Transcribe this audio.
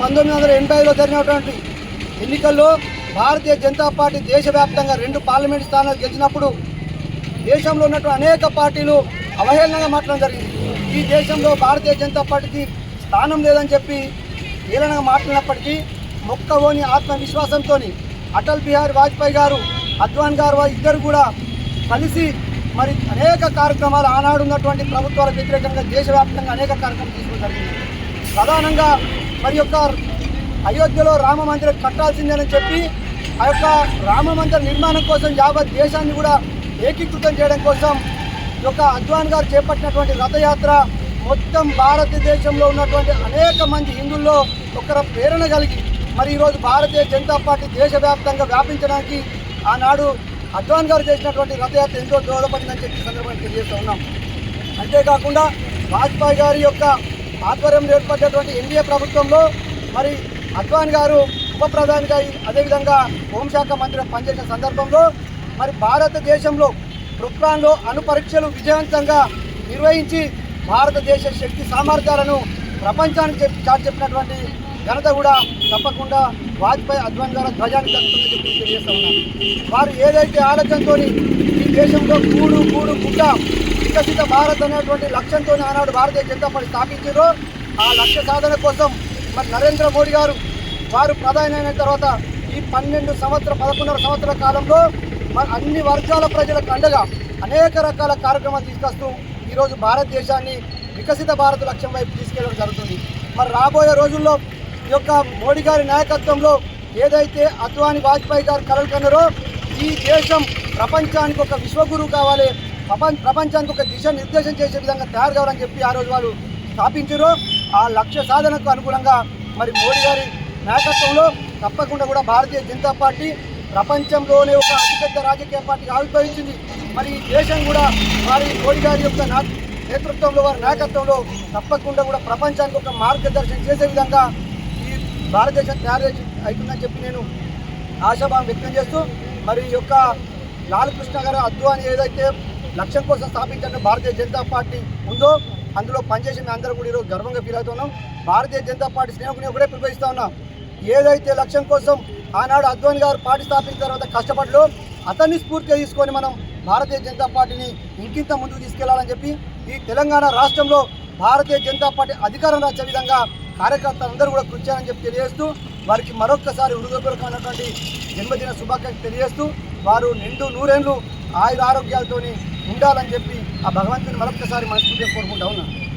వందల ఎనభై ఐదులో జరిగినటువంటి ఎన్నికల్లో భారతీయ జనతా పార్టీ దేశవ్యాప్తంగా రెండు పార్లమెంట్ స్థానాలు గెలిచినప్పుడు దేశంలో ఉన్నటువంటి అనేక పార్టీలు అవహేళనగా మాట్లాడడం జరిగింది. ఈ దేశంలో భారతీయ జనతా పార్టీకి స్థానం లేదని చెప్పి హేళనగా మాట్లాడినప్పటికీ మొక్కవోని ఆత్మవిశ్వాసంతో అటల్ బిహారీ వాజ్పేయి గారు అద్వాన్ గారు ఇద్దరు కూడా కలిసి మరి అనేక కార్యక్రమాలు ఆనాడు ఉన్నటువంటి ప్రభుత్వాలకు వ్యతిరేకంగా దేశవ్యాప్తంగా అనేక కార్యక్రమాలు తీసుకోవడం జరిగింది. ప్రధానంగా మరి యొక్క అయోధ్యలో రామ మందిరం కట్టాల్సిందేనని చెప్పి ఆ యొక్క రామ మందిర నిర్మాణం కోసం యావత్ దేశాన్ని కూడా ఏకీకృతం చేయడం కోసం ఈ యొక్క అద్వాన్ గారు చేపట్టినటువంటి రథయాత్ర మొత్తం భారతదేశంలో ఉన్నటువంటి అనేక మంది హిందువుల్లో ఒకర ప్రేరణ కలిగి మరి ఈరోజు భారతీయ జనతా పార్టీ దేశవ్యాప్తంగా వ్యాపించడానికి ఆనాడు అద్వాన్ గారు చేసినటువంటి రథయాత్ర ఎంతో దోహదపడిందని చెప్పి సందర్భంగా తెలియజేస్తూ ఉన్నాం. అంతేకాకుండా వాజ్పేయి గారి యొక్క ఆధ్వర్యంలో ఏర్పడినటువంటి ఎన్డీఏ ప్రభుత్వంలో మరి అద్వాన్ గారు ఉప ప్రధానిగా అదేవిధంగా హోంశాఖ మంత్రిగా పనిచేసిన సందర్భంలో మరి భారతదేశంలో రుక్రాన్లో అణు పరీక్షలు విజయవంతంగా నిర్వహించి భారతదేశ శక్తి సామర్థ్యాలను ప్రపంచానికి చెప్పి చాటు చెప్పినటువంటి ఘనత కూడా తప్పకుండా వాజ్పేయి అద్వాన్ గారు ధ్వజానికి దక్కుతుందని చెప్పి తెలియజేస్తా ఉన్నాను వారు ఏదైతే ఆలోచనతో ఈ దేశంలో కూడు కూడు గుడ్డ వికసిత భారత్ అనేటువంటి లక్ష్యంతో ఆనాడు భారతీయ జనతా పార్టీ స్థాపించారు ఆ లక్ష్య సాధన కోసం మరి నరేంద్ర మోడీ గారు వారు ప్రధాని అయిన తర్వాత ఈ పన్నెండు సంవత్సర పదకొండున్నర సంవత్సరాల కాలంలో మరి అన్ని వర్గాల ప్రజలకు అండగా అనేక రకాల కార్యక్రమాలు తీసుకొస్తూ ఈరోజు భారతదేశాన్ని వికసిత భారత లక్ష్యం వైపు తీసుకెళ్ళడం జరుగుతుంది. మరి రాబోయే రోజుల్లో ఈ యొక్క మోడీ గారి నాయకత్వంలో ఏదైతే అద్వాని వాజ్పేయి గారు కలలు కన్నారో ఈ దేశం ప్రపంచానికి ఒక విశ్వగురువు కావాలి. ప్రపంచ ప్రపంచానికి ఒక దిశ నిర్దేశం చేసే విధంగా తయారు కావాలని చెప్పి ఆ రోజు వాళ్ళు స్థాపించారు. ఆ లక్ష్య సాధనకు అనుగుణంగా మరి మోడీ గారి నాయకత్వంలో తప్పకుండా కూడా భారతీయ జనతా పార్టీ ప్రపంచంలోనే ఒక అతిపెద్ద రాజకీయ పార్టీగా ఆవిర్భవించింది. మరి ఈ దేశం కూడా వారి మోడీ గారి యొక్క నా- నేతృత్వంలో వారి నాయకత్వంలో తప్పకుండా కూడా ప్రపంచానికి ఒక మార్గదర్శనం చేసే విధంగా ఈ భారతదేశం తయారు చేసి అవుతుందని చెప్పి నేను ఆశాభావం వ్యక్తం చేస్తూ మరి ఈ యొక్క లాలకృష్ణ గారు అద్వాని ఏదైతే లక్ష్యం కోసం స్థాపించిన భారతీయ జనతా పార్టీ ఉందో అందులో పనిచేసి మేము అందరూ కూడా ఈరోజు గర్వంగా ఫీల్ అవుతున్నాం. భారతీయ జనతా పార్టీ స్నేహకుని ఒకటే పిలిపిస్తా ఉన్నాం. ఏదైతే లక్ష్యం కోసం ఆనాడు అద్వాని గారు పార్టీ స్థాపించిన తర్వాత కష్టపడ్డో అతన్ని స్ఫూర్తిగా తీసుకొని మనం భారతీయ జనతా పార్టీని ఇంకింత ముందుకు తీసుకెళ్ళాలని చెప్పి ఈ తెలంగాణ రాష్ట్రంలో భారతీయ జనతా పార్టీ అధికారం వచ్చే విధంగా కార్యకర్తలందరూ కూడా కృషి చేయాలని చెప్పి తెలియజేస్తూ వారికి మరొక్కసారి హృదయపూర్వకమైనటువంటి జన్మదిన శుభాకాంక్షలు తెలియజేస్తూ వారు నిండు నూరేళ్ళు ఆయుర ఆరోగ్యాలతోని ఉండాలని చెప్పి ఆ భగవంతుని మరొక్కసారి మనస్ఫూర్తిగా కోరుకుంటా ఉన్నాను.